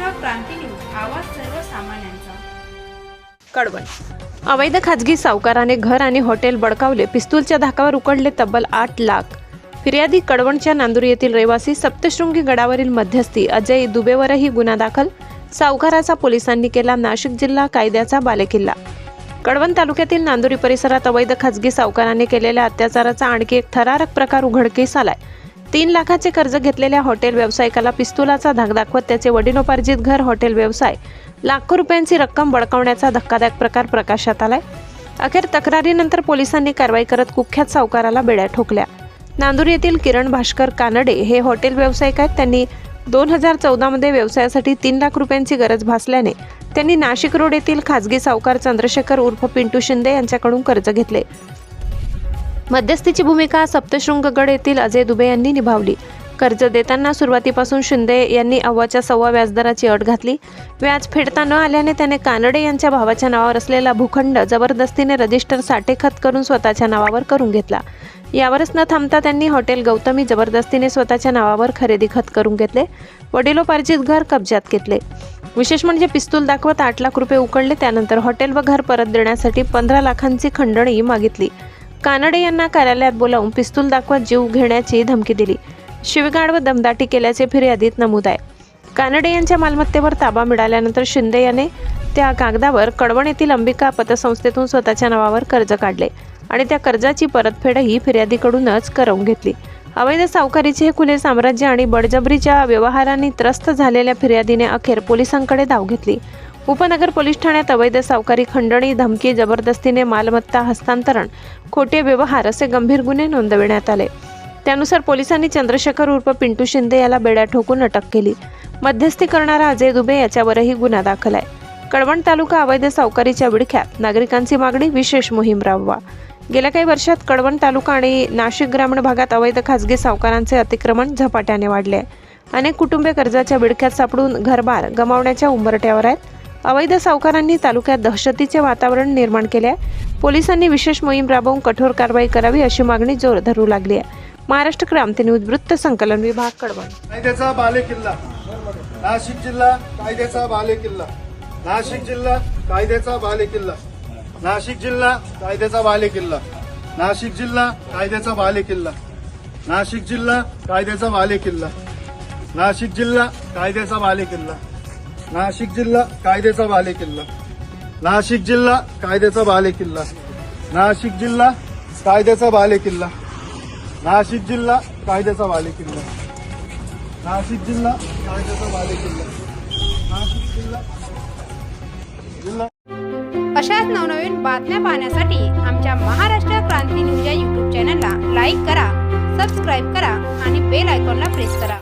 Maharashtra Kranti news आवाज सर्वसामान्यांचा. कडवण. अवैध खाजगी सावकाराने घर आणि हॉटेल बडकावले पिस्तूलच्या धाकावर उकडले तब्बल आठ लाख. फिर्यादी कडवणच्या नांदूर येथील रहिवासी सप्तशृंगी गडावरील मध्यस्थी अजय दुबेवरही गुन्हा दाखल. सावकाराचा पोलिसांनी केला नाशिक जिल्हा कायद्याचा बालेकिल्ला. कडवण तालुक्यातील नांदुरी परिसरात अवैध खाजगी सावकाराने केलेल्या अत्याचाराचा आणखी एक थरारक प्रकार उघडकीस आलाय. तीन लाखाचे कर्ज घेतलेल्या हॉटेल व्यावसायिकाला पिस्तुलाचा धाक दाखवत त्याचे वडिलोपार्जित घर हॉटेल व्यवसाय. लाखो रुपयांची रक्कम बळकावण्याचा धक्कादायक प्रकार प्रकाशात आलाय. अखेर तक्रारीनंतर पोलिसांनी कारवाई करत कुख्यात सावकाराला बेड्या ठोकल्या. नांदूर येथील किरण भास्कर कानडे हे हॉटेल व्यावसायिक आहेत. त्यांनी दोन हजार चौदामध्ये व्यवसायासाठी तीन लाख रुपयांची गरज भासल्याने त्यांनी नाशिक रोड येथील खाजगी सावकार चंद्रशेखर उर्फ पिंटू शिंदे यांच्याकडून कर्ज घेतले. मध्यस्थीची भूमिका सप्तशृंगगड येथील अजय दुबे यांनी निभावली. कर्ज देताना सुरुवातीपासून शिंदे यांनी अव्वाच्या सव्वा व्याजदराची अट घातली. व्याज फेडता न आल्याने त्याने कानडे यांच्या भावाच्या नावावर असलेला भूखंड जबरदस्तीने रजिस्टर साठेखत करून स्वतःच्या नावावर करून घेतला. यावरच न थांबता त्यांनी हॉटेल गौतमी जबरदस्तीने स्वतःच्या नावावर खरेदी खत करून घेतले. वडिलोपार्जित घर कब्जात घेतले. विशेष म्हणजे पिस्तूल दाखवत आठ लाख रुपये उकळले त्यानंतर हॉटेल व घर परत देण्यासाठी पंधरा लाखांची खंडणी मागितली. कानडे यांना कार्यालयात बोलावून पिस्तूल दाखवत जीव घेण्याची धमकी दिली. शिवगाड व दमदाटी केल्याचे फिर्यादीत नमूद आहे. कानडे यांच्या मालमत्तेवर ताबा मिळाल्यानंतर शिंदे याने त्या कागदावर कडवण येथील अंबिका पतसंस्थेतून स्वतःच्या नावावर कर्ज काढले आणि त्या कर्जाची परतफेडही फिर्यादीकडूनच करवून घेतली. अवैध सावकारीचे हे खुले साम्राज्य आणि बळजबरीच्या व्यवहारांनी त्रस्त झालेल्या फिर्यादीने अखेर पोलिसांकडे धाव घेतली. उपनगर पोलीस ठाण्यात अवैध सावकारी खंडणी धमकी जबरदस्तीने मालमत्ता हस्तांतरण खोटे व्यवहार असे गंभीर गुन्हे नोंदविण्यात आले. त्यानुसार पोलिसांनी चंद्रशेखर उर्फ पिंटू शिंदे याला बेड्या ठोकून अटक केली. मध्यस्थी करणारा अजय दुबे याच्यावरही गुन्हा दाखल आहे. कळवण तालुका अवैध सावकारीच्या विडख्यात नागरिकांची मागणी विशेष मोहीम राबवा. गेल्या काही वर्षात कळवण तालुका आणि नाशिक ग्रामीण भागात अवैध खासगी सावकारांचे अतिक्रमण झपाट्याने वाढले आहे. अनेक कुटुंबे कर्जाच्या विडख्यात सापडून घरबार गमावण्याच्या उंबरट्यावर आहेत. अवैध सावकारांनी तालुक्यात दहशतीचे वातावरण निर्माण केले आहे. पोलिसांनी विशेष मोहीम राबवून कठोर कारवाई करावी अशी मागणी जोर धरू लागली आहे. महाराष्ट्र क्रांती न्यूज वृत्त संकलन विभाग कळवण कायद्याचा बालेकिल्ला नाशिक जिल्हा कायद्याचा बालेकिल्ला नाशिक जिल्हा कायद्याचा बालेकिल्ला नाशिक जिल्हा कायद्याचा बालेकिल्ला नाशिक जिल्हा कायद्याचा बालेकिल्ला नाशिक जिल्हा कायद्याचा बालेकिल्ला नाशिक जिल्हा कायद्याचा बालेकिल्ला नाशिक जिल्हा कायद्याचा बालेकिल्ला नाशिक जिल्हा कायद्याचा बालेकिल्ला नाशिक जिल्हा कायद्याचा बालेकिल्ला नाशिक जिल्हा कायद्याचा बालेकिल्ला नाशिक जिल्हा कायद्याचा बालेकिल्ला नाशिक जिल्हा जिल्हा अशाच नवनवीन बातम्या पाहण्यासाठी आमच्या महाराष्ट्र क्रांती न्यूज या यूट्यूब चॅनलला लाईक करा सबस्क्राईब करा आणि बेल आयकॉनला प्रेस करा.